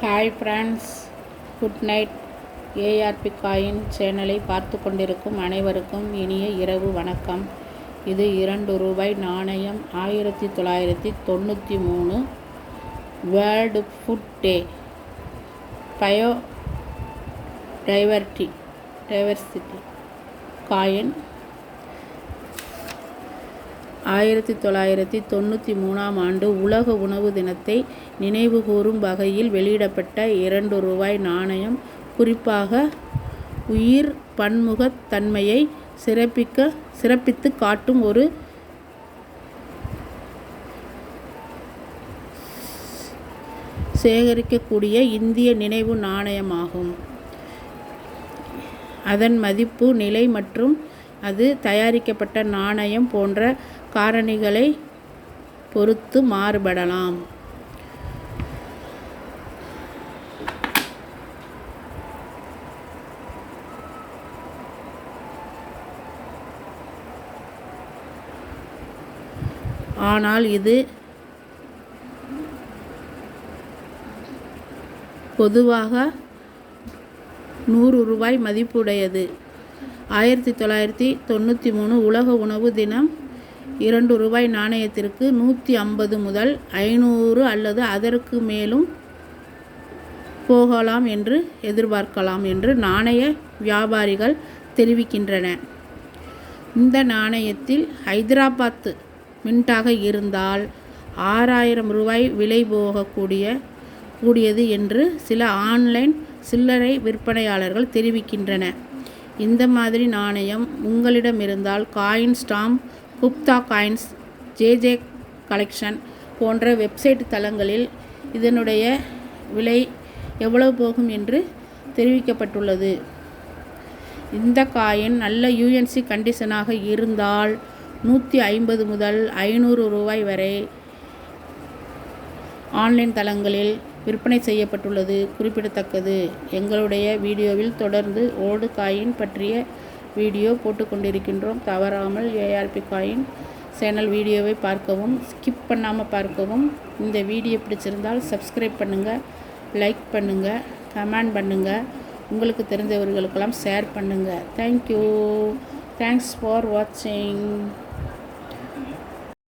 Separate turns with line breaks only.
Hi friends. Good night. A R P coin சேனலை பார்த்து கொண்டிருக்கும் அனைவருக்கும் இனிய இரவு வணக்கம். இது இரண்டு ரூபாய் நாணயம் ஆயிரத்தி தொள்ளாயிரத்தி தொண்ணூற்றி மூணு வேர்ல்டு ஃபுட் டே பயோ டைவர்டி டைவர்சிட்டி காயின் ஆயிரத்தி தொள்ளாயிரத்தி தொண்ணூற்றி மூணாம் ஆண்டு உலக உணவு தினத்தை நினைவுகூரும் வகையில் வெளியிடப்பட்ட இரண்டு ரூபாய் நாணயம் குறிப்பாக உயிர் பன்முகத் தன்மையை சிறப்பிக்க சிறப்பித்து காட்டும் ஒரு சேகரிக்கக்கூடிய இந்திய நினைவு நாணயமாகும். அதன் மதிப்பு நிலை மற்றும் அது தயாரிக்கப்பட்ட நாணயம் போன்ற காரணிகளை பொறுத்து மாறுபடலாம். ஆனால் இது பொதுவாக நூறு ரூபாய் மதிப்புடையது. ஆயிரத்தி தொள்ளாயிரத்தி தொண்ணூற்றி மூணு உலக உணவு தினம் இரண்டு ரூபாய் நாணயத்திற்கு நூற்றி ஐம்பது முதல் ஐநூறு அல்லது அதற்கு மேலும் போகலாம் என்று எதிர்பார்க்கலாம் என்று நாணய வியாபாரிகள் தெரிவிக்கின்றன. இந்த நாணயத்தில் ஹைதராபாத் மின்ட்டாக இருந்தால் ஆறாயிரம் ரூபாய் விலை போகக்கூடிய கூடியது என்று சில ஆன்லைன் சில்லறை விற்பனையாளர்கள் தெரிவிக்கின்றன இந்த மாதிரி நாணயம் உங்களிடம் இருந்தால் coin stamp Gupta coins J J collection போன்ற வெப்சைட் தளங்களில் இதனுடைய விலை எவ்வளவு போகும் என்று தெரிவிக்கப்பட்டுள்ளது. இந்த காயின் நல்ல யூஎன்சி கண்டிஷனாக இருந்தால் நூற்றி ஐம்பது முதல் ஐநூறு ரூபாய் வரை ஆன்லைன் தளங்களில் விற்பனை செய்யப்பட்டுள்ளது. குறிப்பிடத்தக்கது. எங்களுடைய வீடியோவில் தொடர்ந்து ஓல்டு காயின் பற்றிய வீடியோ போட்டுக்கொண்டிருக்கின்றோம் தவறாமல் ஏஆர்பி காயின் சேனல் வீடியோவை பார்க்கவும் ஸ்கிப் பண்ணாமல் பார்க்கவும். இந்த வீடியோ பிடிச்சிருந்தால் சப்ஸ்கிரைப் பண்ணுங்கள் லைக் பண்ணுங்கள் கமெண்ட் பண்ணுங்கள் உங்களுக்கு தெரிஞ்சவர்களுக்கெல்லாம் ஷேர் பண்ணுங்கள் தேங்க்யூ தேங்க்ஸ் ஃபார் வாட்சிங்